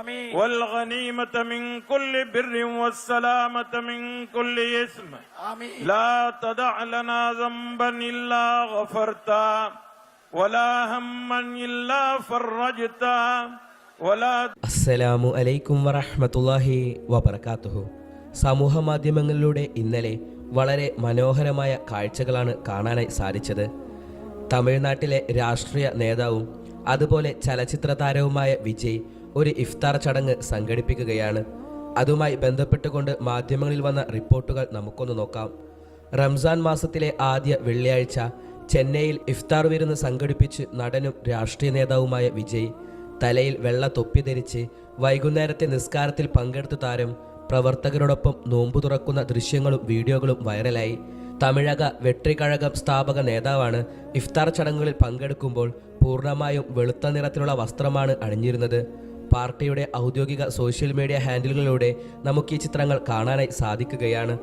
آمين والغنيمة من كل بر والسلامة من كل اسم آمين لا تدع لنا ذنبا إلا غفرتا ولا هما إلا فرجتا ولا അസ്സലാമു അലൈക്കും വറഹ്മത്തുള്ളാഹി വബർക്കാത്തുഹു സമൂഹ മാധ്യമങ്ങളിലൂടെ ഇന്നലെ വളരെ മനോഹരമായ കാഴ്ചകളാണ് കാണാനായി സാധിച്ചത് തമിഴ്നാട്ടിലെ രാഷ്ട്രീയ നേതാവും അതുപോലെ ചലച്ചിത്ര താരവുമായ വിജയ് ഒരു ഇഫ്താർ ചടങ്ങ് സംഘടിപ്പിക്കുകയാണ്. അതുമായി ബന്ധപ്പെട്ടുകൊണ്ട് മാധ്യമങ്ങളിൽ വന്ന റിപ്പോർട്ടുകൾ നമുക്കൊന്ന് നോക്കാം. റംസാൻ മാസത്തിലെ ആദ്യ വെള്ളിയാഴ്ച ചെന്നൈയിൽ ഇഫ്താർ വിരുന്ന് സംഘടിപ്പിച്ച് നടനും രാഷ്ട്രീയ നേതാവുമായ വിജയ് തലയിൽ വെള്ള തൊപ്പി ധരിച്ച് വൈകുന്നേരത്തെ നിസ്കാരത്തിൽ പങ്കെടുത്ത താരം പ്രവർത്തകരോടൊപ്പം നോമ്പു തുറക്കുന്ന ദൃശ്യങ്ങളും വീഡിയോകളും വൈറലായി. തമിഴക വെട്രികഴകം സ്ഥാപക നേതാവാണ് ഇഫ്താർ ചടങ്ങുകളിൽ പങ്കെടുക്കുമ്പോൾ പൂർണമായും വെളുത്ത നിറത്തിലുള്ള വസ്ത്രമാണ് അണിഞ്ഞിരുന്നത്. പാർട്ടിയുടെ ഔദ്യോഗിക സോഷ്യൽ മീഡിയ ഹാൻഡിലുകളിലൂടെ നമുക്ക് ഈ ചിത്രങ്ങൾ കാണാനായി സാധിക്കുകയാണ്.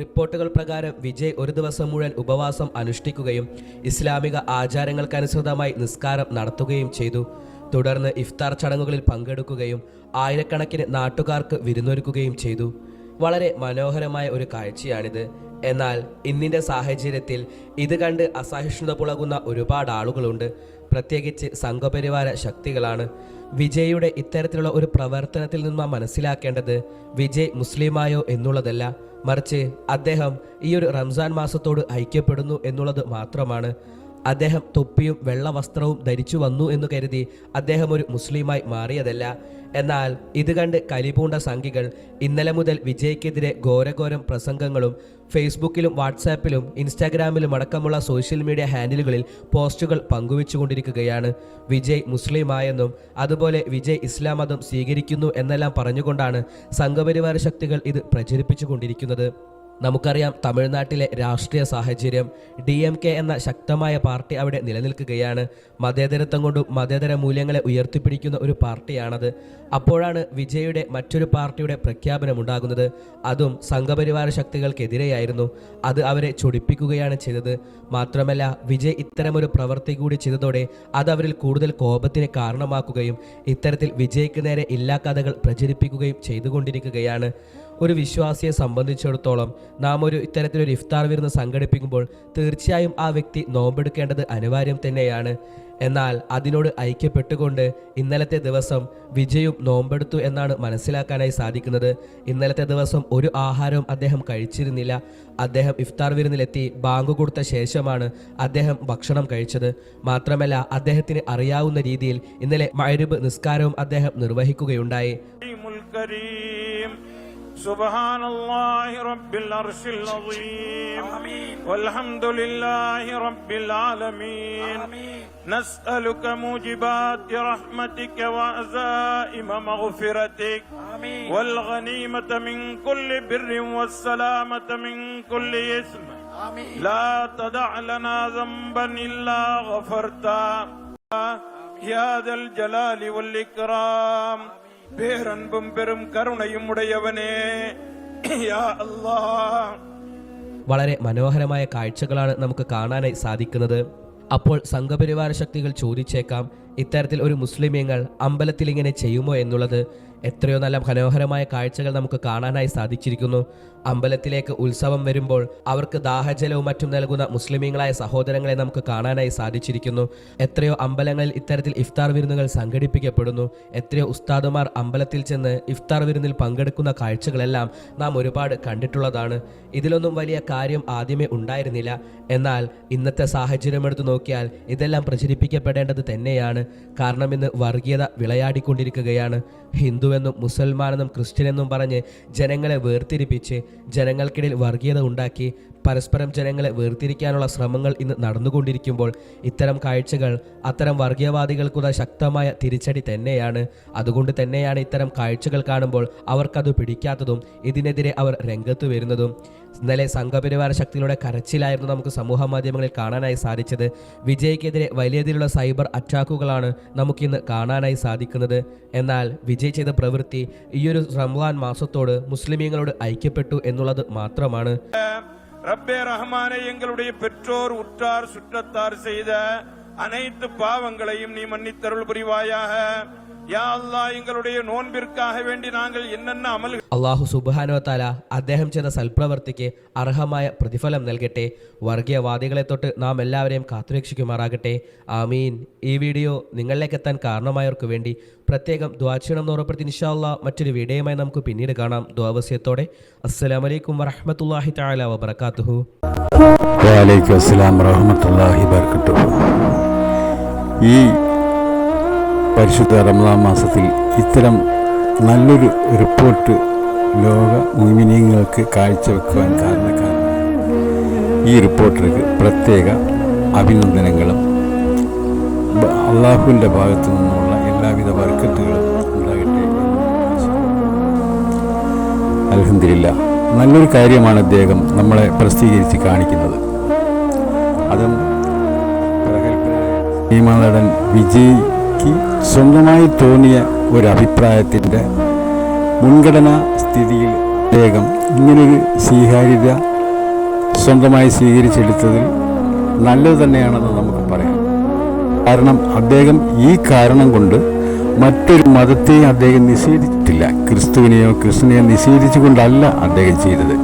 റിപ്പോർട്ടുകൾ പ്രകാരം വിജയ് ഒരു ദിവസം മുഴുവൻ ഉപവാസം അനുഷ്ഠിക്കുകയും ഇസ്ലാമിക ആചാരങ്ങൾക്കനുസൃതമായി നിസ്കാരം നടത്തുകയും ചെയ്തു. തുടർന്ന് ഇഫ്താർ ചടങ്ങുകളിൽ പങ്കെടുക്കുകയും ആയിരക്കണക്കിന് നാട്ടുകാർക്ക് വിരുന്നൊരുക്കുകയും ചെയ്തു. വളരെ മനോഹരമായ ഒരു കാഴ്ചയാണിത്. എന്നാൽ ഇന്നിന്റെ സാഹചര്യത്തിൽ ഇത് കണ്ട് അസഹിഷ്ണുത പുളകുന്ന ഒരുപാട് ആളുകളുണ്ട്. പ്രത്യേകിച്ച് സംഘപരിവാര ശക്തികളാണ്. വിജയുടെ ഇത്തരത്തിലുള്ള ഒരു പ്രവർത്തനത്തിൽ നിന്ന് മനസ്സിലാക്കേണ്ടത് വിജയ് മുസ്ലിമായോ എന്നുള്ളതല്ല. മറിച്ച് അദ്ദേഹം ഈ ഒരു റംസാൻ മാസത്തോട് ഐക്യപ്പെടുന്നു എന്നുള്ളത് മാത്രമാണ്. അദ്ദേഹം തൊപ്പിയും വെള്ള വസ്ത്രവും ധരിച്ചു വന്നു എന്ന് കരുതി അദ്ദേഹം ഒരു മുസ്ലിമായി മാറിയതല്ല. എന്നാൽ ഇത് കണ്ട് കലിപൂണ്ട സംഘികൾ ഇന്നലെ മുതൽ വിജയ്ക്കെതിരെ ഘോരഘോരം പ്രസംഗങ്ങളും ഫേസ്ബുക്കിലും വാട്സാപ്പിലും ഇൻസ്റ്റാഗ്രാമിലും അടക്കമുള്ള സോഷ്യൽ മീഡിയ ഹാൻഡിലുകളിൽ പോസ്റ്റുകൾ പങ്കുവെച്ചുകൊണ്ടിരിക്കുകയാണ്. വിജയ് മുസ്ലിമായെന്നും അതുപോലെ വിജയ് ഇസ്ലാം മതം സ്വീകരിക്കുന്നു എന്നെല്ലാം പറഞ്ഞുകൊണ്ടാണ് സംഘപരിവാര ശക്തികൾ ഇത് പ്രചരിപ്പിച്ചുകൊണ്ടിരിക്കുന്നത്. നമുക്കറിയാം തമിഴ്നാട്ടിലെ രാഷ്ട്രീയ സാഹചര്യം ഡി എം കെ എന്ന ശക്തമായ പാർട്ടി അവിടെ നിലനിൽക്കുകയാണ്. മതേതരത്വം കൊണ്ടും മതേതര മൂല്യങ്ങളെ ഉയർത്തിപ്പിടിക്കുന്ന ഒരു പാർട്ടിയാണത്. അപ്പോഴാണ് വിജയുടെ മറ്റൊരു പാർട്ടിയുടെ പ്രഖ്യാപനം ഉണ്ടാകുന്നത്. അതും സംഘപരിവാര ശക്തികൾക്കെതിരെയായിരുന്നു. അത് അവരെ ചൊടിപ്പിക്കുകയാണ് ചെയ്തത്. മാത്രമല്ല വിജയ് ഇത്തരമൊരു പ്രവൃത്തി കൂടി ചെയ്തതോടെ അത് അവരിൽ കൂടുതൽ കോപത്തിന് കാരണമാക്കുകയും ഇത്തരത്തിൽ വിജയ്ക്ക് നേരെ ഇല്ലാ കഥകൾ പ്രചരിപ്പിക്കുകയും ചെയ്തുകൊണ്ടിരിക്കുകയാണ്. ഒരു വിശ്വാസിയെ സംബന്ധിച്ചിടത്തോളം നാം ഒരു ഇത്തരത്തിലൊരു ഇഫ്താർ വിരുന്ന് സംഘടിപ്പിക്കുമ്പോൾ തീർച്ചയായും ആ വ്യക്തി നോമ്പെടുക്കേണ്ടത് അനിവാര്യം തന്നെയാണ്. എന്നാൽ അതിനോട് ഐക്യപ്പെട്ടുകൊണ്ട് ഇന്നലത്തെ ദിവസം വിജയും നോമ്പെടുത്തു എന്നാണ് മനസ്സിലാക്കാനായി സാധിക്കുന്നത്. ഇന്നലത്തെ ദിവസം ഒരു ആഹാരവും അദ്ദേഹം കഴിച്ചിരുന്നില്ല. അദ്ദേഹം ഇഫ്താർ വിരുന്നിലെത്തി ബാങ്ക് കൊടുത്ത ശേഷമാണ് അദ്ദേഹം ഭക്ഷണം കഴിച്ചത്. മാത്രമല്ല അദ്ദേഹത്തിന് അറിയാവുന്ന രീതിയിൽ ഇന്നലെ മഴരുബ് നിസ്കാരവും അദ്ദേഹം നിർവഹിക്കുകയുണ്ടായി. سبحان الله رب العرش العظيم. آمين. والحمد لله رب العالمين. آمين. نسألك موجبات رحمتك وعزائم مغفرتك. آمين. والغنيمة من كل بر والسلامة من كل آمين. لا تدع لنا ذنبا إلا غفرتا يا ذا الجلال والإكرام. பேரன்பும் பெரும் கருணையும் உடையவனே யா அல்லாஹ் വളരെ മനോഹരമായ കാഴ്ചകളാണ് നമുക്ക് കാണാനായി സാധിക്കുന്നത് അപ്പോൾ സംഘപരിവാര ശക്തികൾ ചോദിച്ചേക്കാം ഇത്തരത്തിൽ ഒരു മുസ്ലിമീങ്ങൾ അമ്പലത്തിൽ ഇങ്ങനെ ചെയ്യുമോ എന്നുള്ളത് എത്രയോ നല്ല മനോഹരമായ കാഴ്ചകൾ നമുക്ക് കാണാനായി സാധിച്ചിരിക്കുന്നു. അമ്പലത്തിലേക്ക് ഉത്സവം വരുമ്പോൾ അവർക്ക് ദാഹജലവും മറ്റും നൽകുന്ന മുസ്ലിമീങ്ങളായ സഹോദരങ്ങളെ നമുക്ക് കാണാനായി സാധിച്ചിരിക്കുന്നു. എത്രയോ അമ്പലങ്ങളിൽ ഇത്തരത്തിൽ ഇഫ്താർ വിരുന്നുകൾ സംഘടിപ്പിക്കപ്പെടുന്നു. എത്രയോ ഉസ്താദുമാർ അമ്പലത്തിൽ ചെന്ന് ഇഫ്താർ വിരുന്നിൽ പങ്കെടുക്കുന്ന കാഴ്ചകളെല്ലാം നാം ഒരുപാട് കണ്ടിട്ടുള്ളതാണ്. ഇതിലൊന്നും വലിയ കാര്യം ആദ്യമേ ഉണ്ടായിരുന്നില്ല. എന്നാൽ ഇന്നത്തെ സാഹചര്യം എടുത്തു നോക്കിയാൽ ഇതെല്ലാം പ്രചരിപ്പിക്കപ്പെടേണ്ടത് തന്നെയാണ്. കാരണം ഇന്ന് വർഗീയത വിളയാടിക്കൊണ്ടിരിക്കുകയാണ്. ഹിന്ദുവെന്നും മുസൽമാനെന്നും ക്രിസ്ത്യനെന്നും പറഞ്ഞ് ജനങ്ങളെ വേർതിരിപ്പിച്ച് ജനങ്ങൾക്കിടയിൽ വർഗീയത ഉണ്ടാക്കി പരസ്പരം ജനങ്ങളെ വേർതിരിക്കാനുള്ള ശ്രമങ്ങൾ ഇന്ന് നടന്നുകൊണ്ടിരിക്കുമ്പോൾ ഇത്തരം കാഴ്ചകൾ അത്തരം വർഗീയവാദികൾക്കുള്ള ശക്തമായ തിരിച്ചടി തന്നെയാണ്. അതുകൊണ്ട് തന്നെയാണ് ഇത്തരം കാഴ്ചകൾ കാണുമ്പോൾ അവർക്കത് പിടിക്കാത്തതും ഇതിനെതിരെ അവർ രംഗത്ത് വരുന്നതും. ഇന്നലെ സംഘപരിവാര ശക്തികളുടെ കരച്ചിലായിരുന്നു നമുക്ക് സമൂഹ മാധ്യമങ്ങളിൽ കാണാനായി സാധിച്ചത്. വിജയ്ക്കെതിരെ വലിയ രീതിയിലുള്ള സൈബർ അറ്റാക്കുകളാണ് നമുക്കിന്ന് കാണാനായി സാധിക്കുന്നത്. എന്നാൽ വിജയ് ചെയ്ത പ്രവൃത്തി ഈയൊരു റംലാൻ മാസത്തോട് മുസ്ലിമീങ്ങളോട് ഐക്യപ്പെട്ടു എന്നുള്ളത് മാത്രമാണ്. ரப்பே ரஹ்மானே எங்களுடைய பெற்றோர் உற்றார் சுற்றத்தார் செய்த அனைத்து பாவங்களையும் நீ மன்னித்தருள் புரிவாயாக. അള്ളാഹു സുബാനോ താല അദ്ദേഹം ചെയ്ത സൽപ്രവർത്തിക്ക് അർഹമായ പ്രതിഫലം നൽകട്ടെ. വർഗീയവാദികളെ തൊട്ട് നാം എല്ലാവരെയും കാത്തുരക്ഷിക്കുമാറാകട്ടെ. ആമീൻ. ഈ വീഡിയോ നിങ്ങളിലേക്ക് എത്താൻ കാരണമായവർക്ക് വേണ്ടി പ്രത്യേകം ദ്വാക്ഷണം ഉറപ്പെടുത്തി നിഷാള്ള മറ്റൊരു വീഡിയോയുമായി നമുക്ക് പിന്നീട് കാണാം. ദ്വാവസ്യത്തോടെ അസ്സലാമലൈക്കും വറഹമത്തല്ലാഹി താല വബർക്കാത്തുഹു ഈ പരിശുദ്ധ റമദാൻ മാസത്തിൽ ഇത്തരം നല്ലൊരു റിപ്പോർട്ട് ലോക മുമിനിയങ്ങൾക്ക് കാഴ്ചവെക്കുവാൻ കാരണക്കാരൻ. ഈ റിപ്പോർട്ടർക്ക് പ്രത്യേക അഭിനന്ദനങ്ങളും അള്ളാഹുവിന്റെ ഭാഗത്തു നിന്നുള്ള എല്ലാവിധ വർക്കത്തുകളും ഉണ്ടാകട്ടെ. അൽഹംദുലില്ല നല്ലൊരു കാര്യമാണ് അദ്ദേഹം നമ്മളെ പ്രസിദ്ധീകരിച്ച് കാണിക്കുന്നത്. അതും പ്രഗത്ഭനായ വിജയ് വിജയ്ക്ക് സ്വന്തമായി തോന്നിയ ഒരു അഭിപ്രായത്തിന്റെ മുൻഗണനാ സ്ഥിതിയിൽ അദ്ദേഹം ഇങ്ങനൊരു സ്വീകാര്യത സ്വന്തമായി സ്വീകരിച്ചെടുത്തതിൽ നല്ലത് തന്നെയാണെന്ന് നമുക്ക് പറയാം. കാരണം അദ്ദേഹം ഈ കാരണം കൊണ്ട് മറ്റൊരു മതത്തെയും അദ്ദേഹം നിഷേധിച്ചിട്ടില്ല. ക്രിസ്തുവിനെയോ ക്രിസ്തുവിനെയോ നിഷേധിച്ചുകൊണ്ടല്ല അദ്ദേഹം ചെയ്തത്.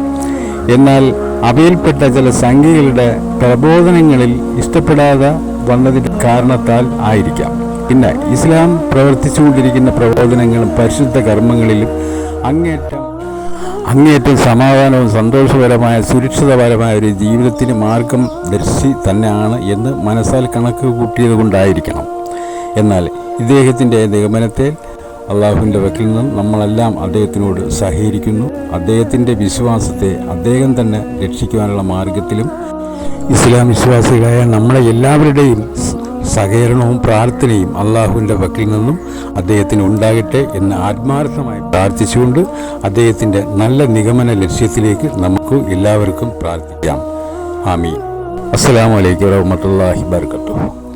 എന്നാൽ അവയിൽപ്പെട്ട ചില സംഖ്യകളുടെ പ്രബോധനങ്ങളിൽ ഇഷ്ടപ്പെടാതെ വന്നതിന്റെ കാരണത്താൽ ആയിരിക്കാം. പിന്നെ ഇസ്ലാം പ്രവർത്തിച്ചുകൊണ്ടിരിക്കുന്ന പ്രബോധനങ്ങളും പരിശുദ്ധ കർമ്മങ്ങളിലും അങ്ങേറ്റം അങ്ങേയറ്റം സമാധാനവും സന്തോഷപരമായ സുരക്ഷിതപരമായ ഒരു ജീവിതത്തിന് മാർഗം ദർശി തന്നെയാണ് എന്ന് മനസ്സാൽ കണക്ക് കൂട്ടിയത് കൊണ്ടായിരിക്കണം. എന്നാൽ ഇദ്ദേഹത്തിന്റെ നിഗമനത്തെ അള്ളാഹുവിന്റെ വക്കിൽ നിന്നും നമ്മളെല്ലാം അദ്ദേഹത്തിനോട് സഹകരിക്കുന്നു. അദ്ദേഹത്തിന്റെ വിശ്വാസത്തെ അദ്ദേഹം തന്നെ രക്ഷിക്കുവാനുള്ള മാർഗത്തിലും ഇസ്ലാം വിശ്വാസികളായ നമ്മളെ എല്ലാവരുടെയും സഹകരണവും പ്രാർത്ഥനയും അള്ളാഹുവിന്റെ വക്കിൽ നിന്നും അദ്ദേഹത്തിന് ഉണ്ടാകട്ടെ എന്ന് ആത്മാർത്ഥമായി പ്രാർത്ഥിച്ചുകൊണ്ട് അദ്ദേഹത്തിന്റെ നല്ല നിഗമന ലക്ഷ്യത്തിലേക്ക് നമുക്ക് എല്ലാവർക്കും പ്രാർത്ഥിക്കാം. ആമീൻ. അസ്സലാമു അലൈക്കും വറഹ്മത്തുള്ളാഹി വബറകാതുഹു.